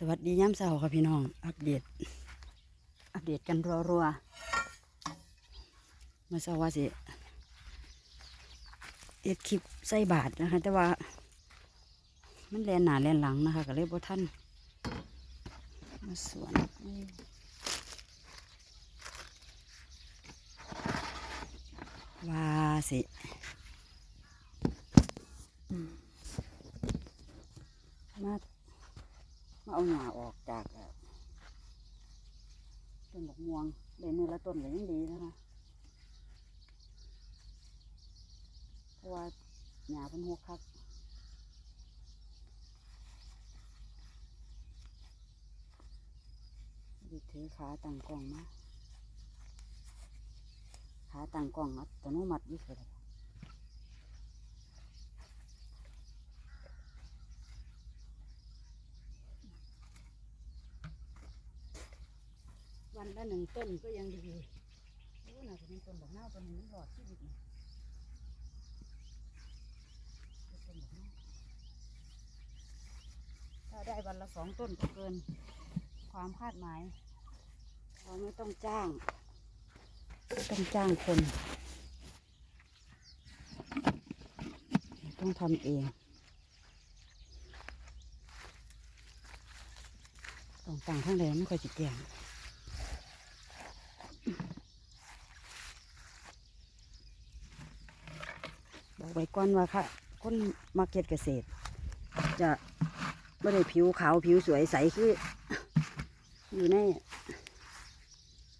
สวัสดีย้ำเสาค่ะพี่น้อง อัปเดต อัปเดตกันรัวๆเมื่อเช้าว่าสิเอ็ดคลิปใส่บาทนะคะ แต่ว่า มันแลนหนาแลนหลังนะคะ ก็เลยบ่ท่านมาสวนว่าสิมามาเอาหญ้าออกจากเอ่อต้นดอก ม่วงได้มือละต้นก็ยังดีนะคะเพราะว่าหญ้าเป็นหัวคักดิถือขาต่างกล้องมาขาต่างกล้องอัตโนมัติอยิ่งเลย วันละหนึ่งต้นก็ยังดีโอ้น่าจะเป็นต้นดอกหน้าวต้นนี้มันหลอดชีวิตนะเป็นต้นดอกหน้าวถ้าได้วันละสองต้นก็เกิน ความคาดหมาย เราไม่ต้องจ้างไม่ต้องจ้างคน ต้องทำเอง ต้องต่างข้างใดไม่ค่อยจิตแจงบอก ไว้ก่อนว่าค่ะ คนมาเก็ตเกษตร จะไม่ได้ผิวขาวผิวสวยใสคือ อยู่ใน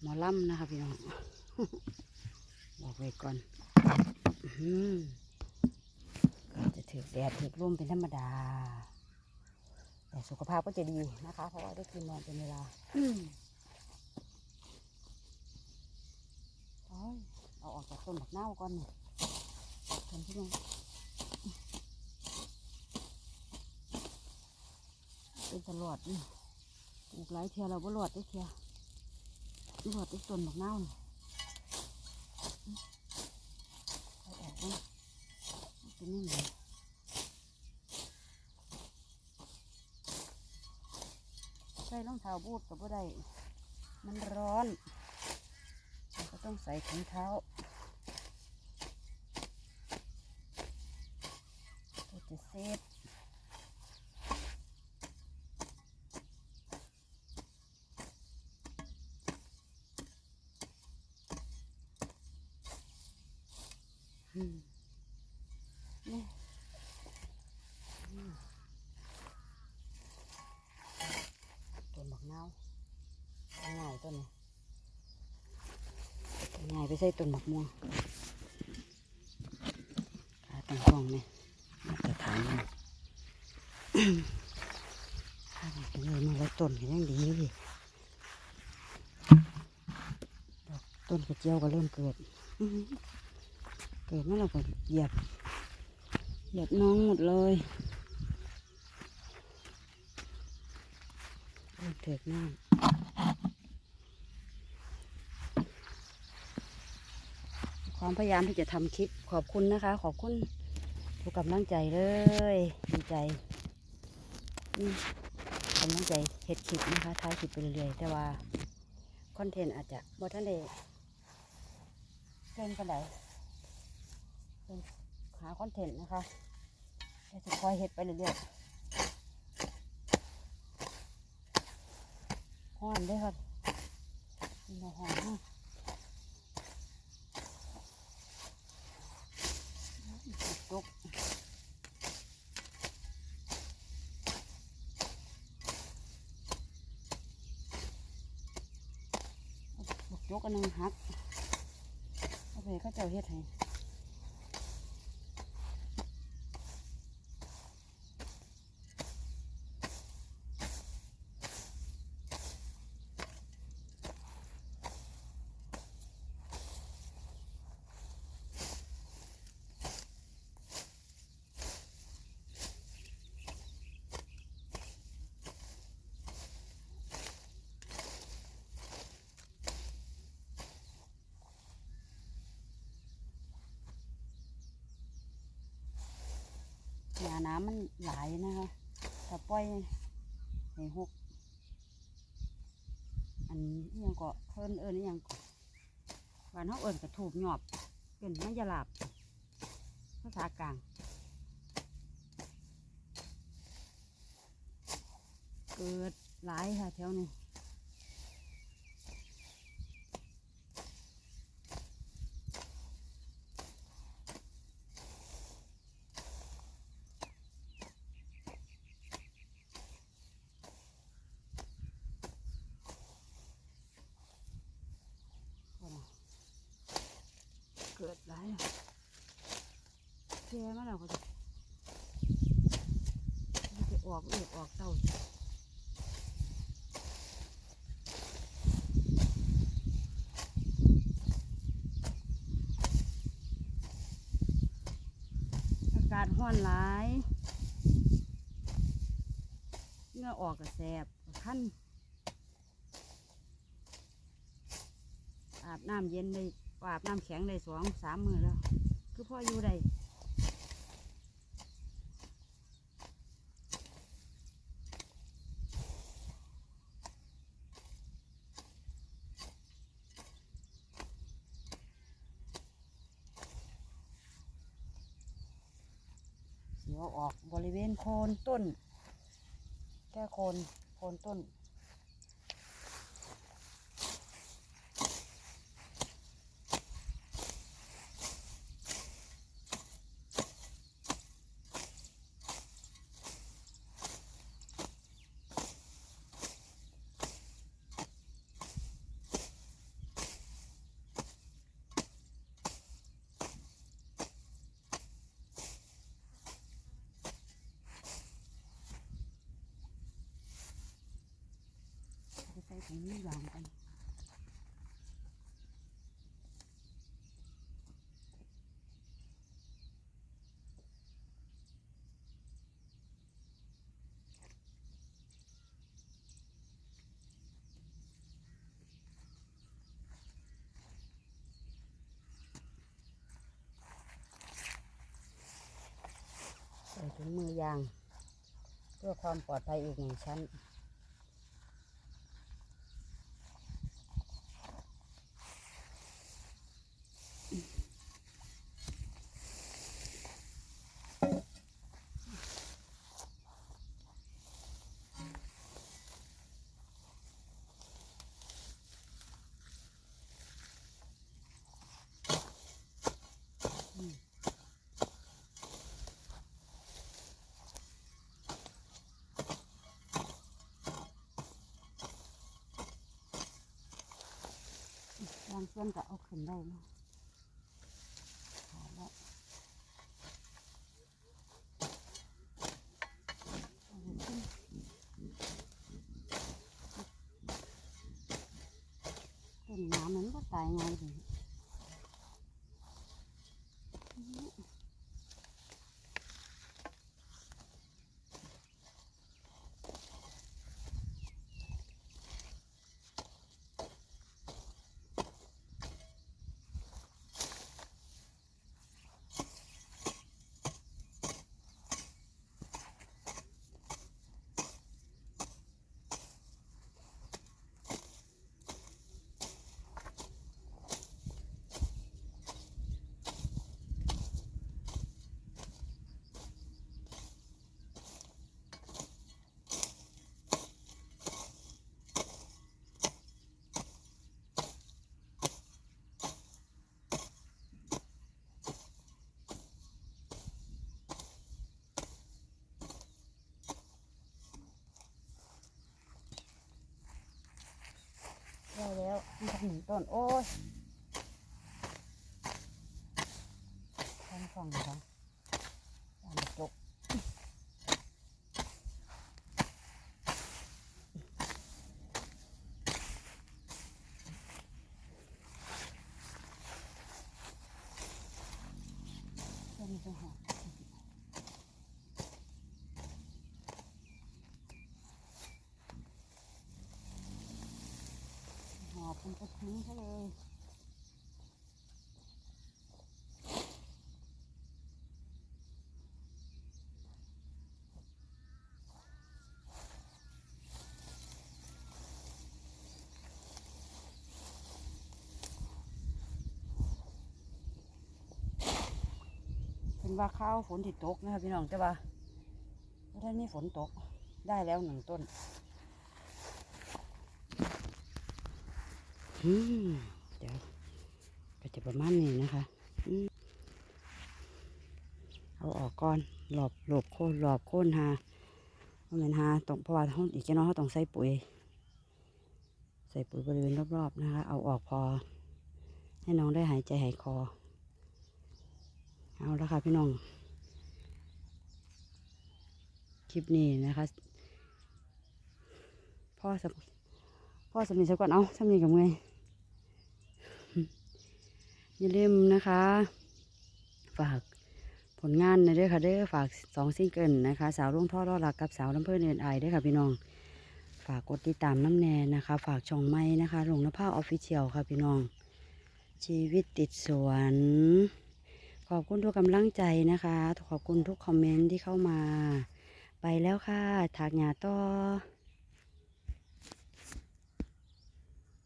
หมอลำนะคะพี่น้อง บอกไว้ก่อนอื้อหือก็จะถือแดดถือร่มเป็นธรรมดา แต่สุขภาพก็จะดีนะคะ เพราะว่าได้กินนอนเป็นเวลาอืมโอ้ยเอาออกจากต้นบักเน่าวก่อนนี่ ต้นที่มันเป็นตลอดนี่ปลูกหลายเทียเราบ่รอดได้เทียบ่รอดได้ต้นบักเน่าวนี่เอาออกบ้างเป็นนี่ไงใส่รองเท้าบูทกับบ่ได้ มันร้อน ก็ต้องใส่ถุงเท้า ก็จะเซฟอืมนี่ต้นบักเนาง่ายต้นนี้ง่ายไปใส่ต้นบักม่วงขาตั้งกล้องเนี่มาตรฐานนี่ถ้ามันเป็นเลยมาไว้ต้นก็ยังดีดิดอกต้นกระเจียวก็เริ่มเกิดอื้อหือเกิดมาเราก็เหยียบ เหยียบน้องหมดเลยโอ้ยเถิดน้ำความพยายามที่จะทำคลิปขอบคุณนะคะ ขอบคุณ ทุกกำลังใจเลยดีใจอืมกำลังใจเฮ็ดคลิปนะคะท้ายคลิปไปเรื่อยๆแต่ว่าคอนเทนต์อาจจะบ่ท่านได้เล่นปานใดหาคอนเทนต์นะคะเดี๋ยวจะคอยเฮ็ดไปเรื่อยๆห้อนด้วยครับมีมาหอนมากยกบก ยกอันหนึงหักเอาไปเขาเจ้าเฮ็ดให้ น้ำมันหลายนะคะ ถ้าปล่อยให้หก อันนี้ยังก็เพิ่นเอิญยังก็วันเขาเอิญกระถูบหยอบเป็นไม่ยาลาบภาษากลางเกิดหลายค่ะแถวนี้ เกิดหลายแล้วแช่มาแล้วก็จะจะออกเอือกออกเต้าอากาศห้อนหลายเงื่อออกกระแสบขั้นอาบน้ำเย็นได้ อาบน้ำแข็งได้สองสามมือแล้ว คือพ่ออยู่ได้เสียวออกบริเวณโคนต้น แค่โคนโคนต้น ถุงมือยางกันใส่ถุงมือยาง เพื่อความปลอดภัยอีกหนึ่งชั้น บางส่อนก็เอาขึ้นได้เนาะต้นน้ำมันก็ตายง่าย ต้นโอ้ยทั้งสองทั้งสามจกต้นจะหอมหอบมันก็ทิ้งเขาเลย ว่าข้าวฝนที่ตกนะคะพี่น้องแต่ว่าถ้านี่ฝนตกได้แล้วหนึ่งต้นอืมเดี๋ยวก็จะประมาณนี้นะคะอเอาออกก่อนหลบหลบโค่นหลบโค่นหาเพราะมันหาตรงเพราะว่าเขาอีกแค่น้อยเขาต้องใส่ปุ๋ย ใส่ปุ๋ยบริเวณรอบๆนะคะ เอาออกพอ ให้น้องได้หายใจหายคอ เอาละค่ะพี่น้อง คลิปนี้นะคะ พ่อสมพ่อสมิสักก่อนเอาสมิกับไงอย่าลืมนะคะ ฝากผลงานในอยเด้อค่ะเด้อฝากสองซิงเกิลนะคะ สาวรุ่งท่อรอดหลักกับสาวลำเพื่อนเอ็นไอด้อค่ะพี่น้อง ฝากกดติดตามน้ำแน่นะคะ ฝากช่องไม้นะคะลงนภาออฟฟิเชียลค่ะพี่น้อง ชีวิตติดสวน ขอบคุณทุกกำลังใจนะคะ ขอบคุณทุกคอมเมนต์ที่เข้ามา ไปแล้วค่ะถากหญ้าต่อ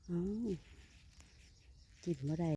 เอจิ้มบ่ได้